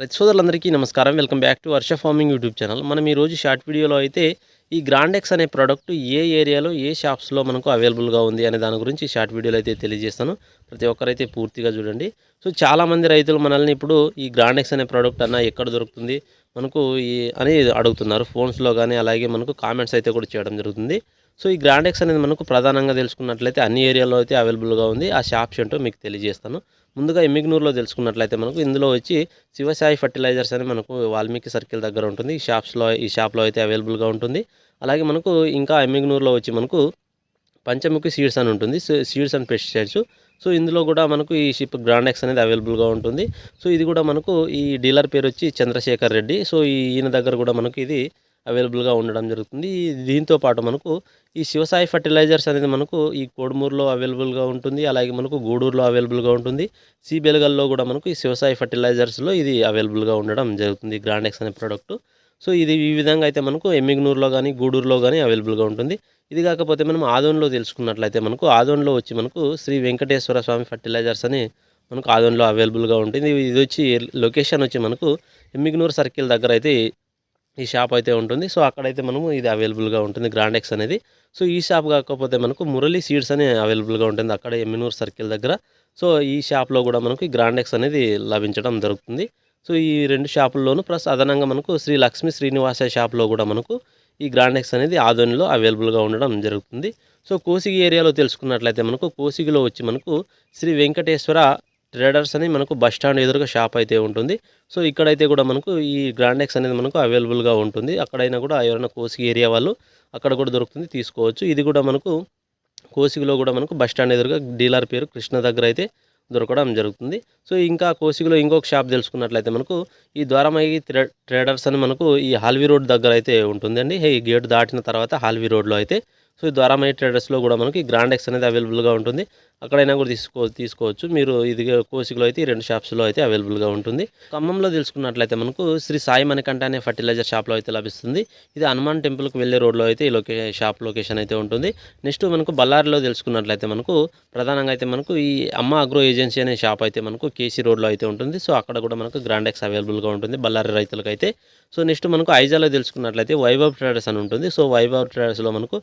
రైతు సోదరులందరికీ నమస్కారం. Welcome back to Varsha farming YouTube channel. మనం ఈరోజు షార్ట్ వీడియోలో అయితే ఈ గ్రాండెక్స్ అనే ప్రోడక్ట్ ఏ ఏరియాలో ఏ షాప్స్లో మనకు అవైలబుల్గా ఉంది అనే దాని గురించి షార్ట్ వీడియోలో అయితే తెలియజేస్తాను. ప్రతి ఒక్కరైతే పూర్తిగా చూడండి. సో చాలామంది రైతులు మనల్ని ఇప్పుడు ఈ గ్రాండెక్స్ అనే ప్రోడక్ట్ అన్న ఎక్కడ దొరుకుతుంది మనకు ఈ అని అడుగుతున్నారు. ఫోన్స్లో కానీ అలాగే మనకు కామెంట్స్ అయితే కూడా చేయడం జరుగుతుంది. సో ఈ గ్రాండెక్స్ అనేది మనకు ప్రధానంగా తెలుసుకున్నట్లయితే అన్ని ఏరియాలో అయితే అవైలబుల్గా ఉంది. ఆ షాప్స్ ఏంటో మీకు తెలియజేస్తాను. ముందుగా ఎమ్మిగ్నూరులో తెలుసుకున్నట్లయితే మనకు ఇందులో వచ్చి శివసాయి ఫర్టిలైజర్స్ అని మనకు వాల్మీకి సర్కిల్ దగ్గర ఉంటుంది. ఈ షాప్స్లో ఈ షాప్లో అయితే అవైలబుల్గా ఉంటుంది. అలాగే మనకు ఇంకా ఎమ్మిగ్నూరులో వచ్చి మనకు పంచముఖి సీడ్స్ అని ఉంటుంది. Seeds and pesticides. సో ఇందులో కూడా మనకు ఈ షిప్ గ్రాండెక్స్ అనేది అవైలబుల్గా ఉంటుంది. సో ఇది కూడా మనకు ఈ డీలర్ పేరు వచ్చి చంద్రశేఖర్ రెడ్డి. సో ఈయన దగ్గర కూడా మనకు ఇది అవైలబుల్గా ఉండడం జరుగుతుంది. దీంతో పాటు మనకు ఈ శివసాయి ఫర్టిలైజర్స్ అనేది మనకు ఈ కోడుమూరులో అవైలబుల్గా ఉంటుంది. అలాగే మనకు గూడూరులో అవైలబుల్గా ఉంటుంది. సిబెలగల్లో కూడా మనకు ఈ శివసాయి ఫర్టిలైజర్స్లో ఇది అవైలబుల్గా ఉండడం జరుగుతుంది. గ్రాండెక్స్ అనే ప్రోడక్ట్. సో ఇది ఈ విధంగా అయితే మనకు ఎమ్మిగ్నూరులో కానీ గూడూరులో కానీ అవైలబుల్గా ఉంటుంది. ఇది కాకపోతే మనం ఆదోన్లో తెలుసుకున్నట్లయితే మనకు ఆదోన్లో వచ్చి మనకు శ్రీ వెంకటేశ్వర స్వామి ఫర్టిలైజర్స్ అని మనకు ఆదోన్లో అవైలబుల్గా ఉంటుంది. ఇది వచ్చి లొకేషన్ వచ్చి మనకు ఎమ్మిగ్నూరు సర్కిల్ దగ్గర అయితే ఈ షాప్ అయితే ఉంటుంది. సో అక్కడైతే మనము ఇది అవైలబుల్గా ఉంటుంది. గ్రాండెక్స్ అనేది. సో ఈ షాప్ కాకపోతే మనకు మురళి సీడ్స్ అని అవైలబుల్గా ఉంటుంది. అక్కడ ఎమ్మినూర్ సర్కిల్ దగ్గర. సో ఈ షాప్లో కూడా మనకు ఈ గ్రాండెక్స్ అనేది లభించడం జరుగుతుంది. సో ఈ రెండు షాపుల్లోనూ ప్లస్ అదనంగా మనకు శ్రీ లక్ష్మీ శ్రీనివాస షాప్లో కూడా మనకు ఈ గ్రాండెక్స్ అనేది ఆదోనిలో అవైలబుల్గా ఉండడం జరుగుతుంది. సో కోసిగి ఏరియాలో తెలుసుకున్నట్లయితే మనకు కోసిగిలో వచ్చి మనకు శ్రీ వెంకటేశ్వర ట్రేడర్స్ అని మనకు బస్ స్టాండ్ ఎదురుగా షాప్ అయితే ఉంటుంది. సో ఇక్కడైతే కూడా మనకు ఈ గ్రాండెక్స్ అనేది మనకు అవైలబుల్గా ఉంటుంది. అక్కడైనా కూడా ఎవరైనా కోసిగి ఏరియా వాళ్ళు అక్కడ కూడా దొరుకుతుంది తీసుకోవచ్చు. ఇది కూడా మనకు కోసిగిలో కూడా మనకు బస్ స్టాండ్ ఎదురుగా డీలర్ పేరు కృష్ణ దగ్గర అయితే దొరకడం జరుగుతుంది. సో ఇంకా కోసిగిలో ఇంకొక షాప్ తెలుసుకున్నట్లయితే మనకు ఈ ద్వారమయ్యి ట్రేడర్స్ అని మనకు ఈ హాల్వీ రోడ్ దగ్గర అయితే ఉంటుందండి. ఈ గేట్ దాటిన తర్వాత హాల్వీ రోడ్లో అయితే సో ఈ ద్వారమయ్య ట్రేడర్స్లో కూడా మనకి గ్రాండెక్స్ అనేది అవైలబుల్గా ఉంటుంది. అక్కడైనా కూడా తీసుకో తీసుకోవచ్చు. మీరు ఇది కోసికలో అయితే ఈ రెండు షాప్స్లో అయితే అవైలబుల్గా ఉంటుంది. ఖమ్మంలో తెలుసుకున్నట్లయితే మనకు శ్రీ సాయి మనకంట అనే ఫర్టిలైజర్ షాప్లో అయితే లభిస్తుంది. ఇది హనుమాన్ టెంపుల్కి వెళ్ళే రోడ్లో అయితే ఈ లొకే షాప్ లొకేషన్ అయితే ఉంటుంది. నెక్స్ట్ మనకు బళ్ళారిలో తెలుసుకున్నట్లయితే మనకు ప్రధానంగా అయితే మనకు ఈ అమ్మ అగ్రో ఏజెన్సీ అనే షాప్ అయితే మనకు కేసీ రోడ్లో అయితే ఉంటుంది. సో అక్కడ కూడా మనకు గ్రాండ్ ఎక్స్ అవైలబుల్గా ఉంటుంది బళ్ళారి రైతులకు అయితే సో నెక్స్ట్ మనకు ఐజాలో తెలుసుకున్నట్లయితే వైభవ్ ట్రేడర్స్ అని ఉంటుంది. సో వైభవ్ ట్రేడర్స్లో మనకు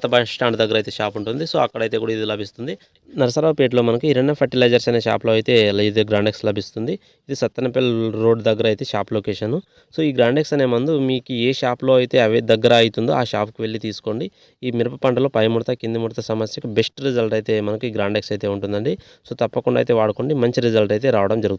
పాత బస్ స్టాండ్ దగ్గర అయితే షాప్ ఉంటుంది. సో అక్కడైతే కూడా ఇది లభిస్తుంది. నరసరావుపేటలో మనకి ఇరన్న ఫర్టిలైజర్స్ అనే షాప్లో అయితే ఇది గ్రాండెక్స్ లభిస్తుంది. ఇది సత్తనపల్లి రోడ్ దగ్గర అయితే షాప్ లొకేషన్. సో ఈ గ్రాండెక్స్ అనే మందు మీకు ఏ షాప్లో అయితే అవి దగ్గర అవుతుందో ఆ షాప్కి వెళ్ళి తీసుకోండి. ఈ మిరప పంటలో పై ముడత కింది ముడత సమస్యకు బెస్ట్ రిజల్ట్ అయితే మనకి గ్రాండెక్స్ అయితే ఉంటుందండి. సో తప్పకుండా అయితే వాడుకోండి. మంచి రిజల్ట్ అయితే రావడం జరుగుతుంది